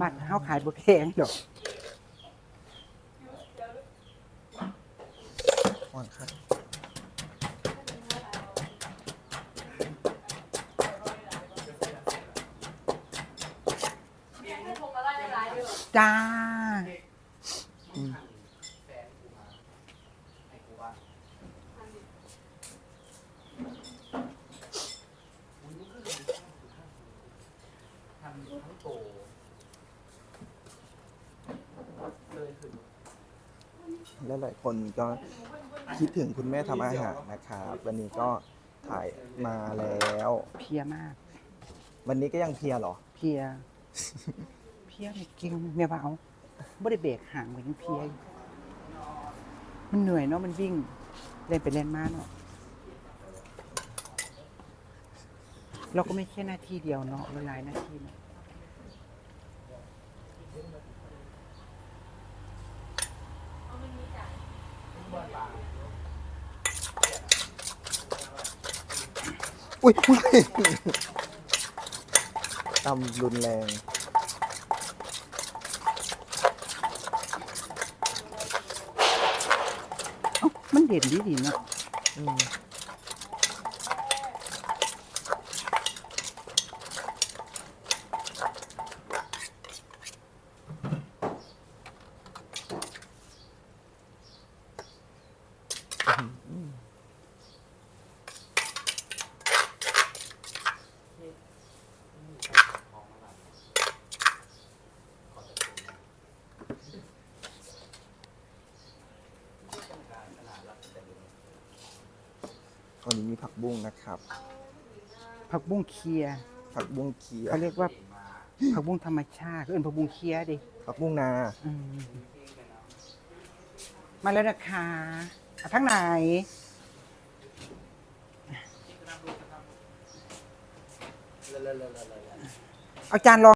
บ้านเฮาขายบ่แพงดอกอ่อนครับจ้า อืม และหลายคนก็คิดถึงคุณแม่ทำอาหารนะครับวันนี้ก็ถ่ายมาแล้ว เพลียมาก วันนี้ก็ยังเพลียเหรอ เพลีย เพลียไม่เก่งแม่ว่าเอาบ่ได้เบรกห่างไว้ยังเพลียอยู่มันเหนื่อยเนาะมันวิ่งเล่นไปเล่นมาเนาะเราก็ไม่แค่หน้าที่เดียวเนาะหลายๆหน้าที่เนาะ อุ้ยอุ้ยตำรุนแรง เอ้ามันเด่นดีดีๆเนาะ อืม วันนี้มีผักบุ้งนะครับ ผักบุ้งเคลียผักบุ้งเคียเขาเรียกว่าผักบุ้งธรรมชาติเขาเอิ้นผักบุ้งเคลียดิผักบุ้งนา อืมมาแล้วนะคะ เอาทั้งไหน เอาจานรอง